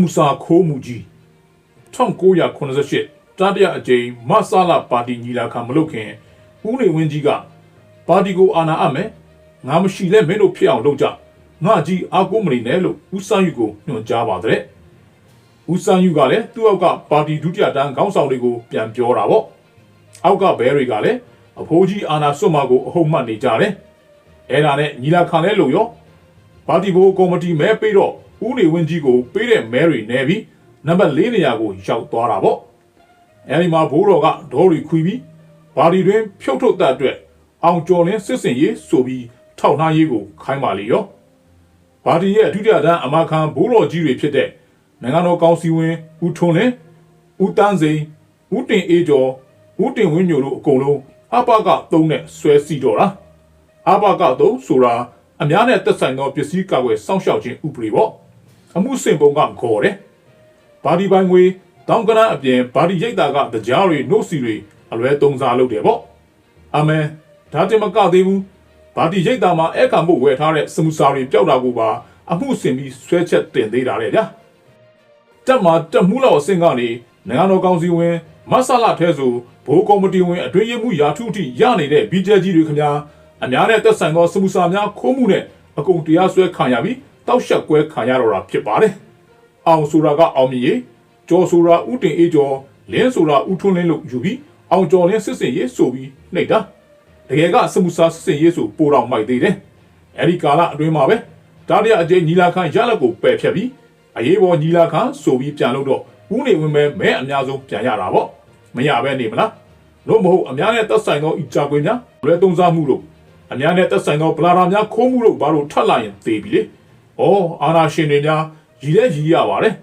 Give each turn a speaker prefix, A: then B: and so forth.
A: မှုစာခိုးမှုကြီး1988တတိယအကြိမ်မဆာလာပါတီညီလာခံမလုပ်ခင်ဦးနေဝင်းကြီးကပါတီကိုအာဏာအပ်မယ်ငါမရှိလဲမင်းတို့ဖြစ်အောင်လုပ်ကြငါကြီးအာကိုမနေနဲ့လို့ဦးစန်းယူကိုညွှန်ကြားပါတဲ့ဦးစန်းယူကလည်းသူ့အောက်ကပါတီဒုတိယတန်းခေါင်းဆောင်တွေကိုပြန်ပြောတာပေါ့အောက်ကဘဲတွေကလည်းအဖိုးကြီးအာဏာစွတ်မကိုအဟုတ်မှတ်နေကြတယ်အဲ့ဒါနဲ့ညီလာခံလဲလို့ရောပါတီဘိုကော်မတီမဲပေးတော့ ဦးနေဝင်းကြီးကိုပေးတဲ့မဲတွေနဲပြီးနံပါတ်၄နေရာကိုရောက်သွားတာပေါ့အဲဒီမှာဘိုးတော်ကဒေါ်ရီခွီပြီးပါတီတွင် ဖြုတ်ထုတ်တဲ့အတွက်အောင်ကျော်လင်းစစ်စင်ရေးဆိုပြီးထောက်နှားရေးကိုခိုင်းပါလေရောပါတီရဲ့ဒုတိယတန်းအမခံဘိုးတော်ကြီးတွေဖြစ်တဲ့နိုင်ငံတော်ကောင်စီဝင်ဦးထွန်းလင်းဦးတန်းစိန်ဦးတင်အေးကျော်ဦးတင်ဝင်းညိုတို့အကုန်လုံးအပကသုံးနဲ့ဆွဲစီတော့တာအဘကတော့ဆိုတာအများနဲ့သက်ဆိုင်သောပစ္စည်းကာကွယ်စောင့်ရှောက်ခြင်းဥပဒေပေါ့ အမှုစင်ပုံကခေါ်တယ်ဘာဒီပိုင်ငွေတောင်းကရန်အပြင်ဘာဒီရိတ်တာကတရားတွေနှုတ်စီတွေအလွဲသုံးစားလုပ်တယ်ပေါ့အမန်ဒါတင်မကသေးဘူးဘာဒီရိတ်တာမှာအဲ့ခံဖို့ဝယ်ထားတဲ့စမှုစာတွေပျောက်တာကိုပါအမှုစင်ပြီးဆွဲချက်တင်သေးတာလေဗျာတက်မှာတက်မှုလောက်အဆင့်ကနေနိုင်ငံတော်ကောင်စီဝင်မဆလာထဲဆိုဘိုးကော်မတီဝင်အတွင်းရေးမှုရာထုထိရနေတဲ့ဘီဂျကြီးတွေခင်ဗျာအများနဲ့သက်ဆိုင်သောစမှုစာများခိုးမှုနဲ့အကုန်တရားစွဲခံရပြီး တောက်ရှက်ကွဲခံရတော့တာဖြစ်ပါတယ်။အောင်ဆိုတာကအောင်မြင်ရေးကျော်ဆိုတာဥတင်အေးကျော်လင်းဆိုတာဥထွန်းလင်းလို့ယူပြီးအောင်ကျော်လင်းစစ်စင်ရေးဆိုပြီးနှိပ်တာတကယ်ကစမှုစာစစ်စင်ရေးဆိုပိုတော်မိုက်သေးတယ်။အဲဒီကာလအတွင်းမှာပဲတားရအကျဉ်ညီလာခံရလက်ကိုပယ်ဖြတ်ပြီးအရေးပေါ်ညီလာခံဆိုပြီးပြန်လို့တော့ဦးနေဝင်မဲမဲအများဆုံးပြန်ရတာပေါ့မရပဲနေမလားလို့မဟုတ်အများနဲ့သက်ဆိုင်သောဤကြကွေများလွယ်သုံးစားမှုလို့အများနဲ့သက်ဆိုင်သောဗလာတာများခိုးမှုလို့ဘာလို့ထပ်လာရင်သေပြီလေ။ ဩအာနာရှင်တွေများရည်လဲရည်ရပါတယ်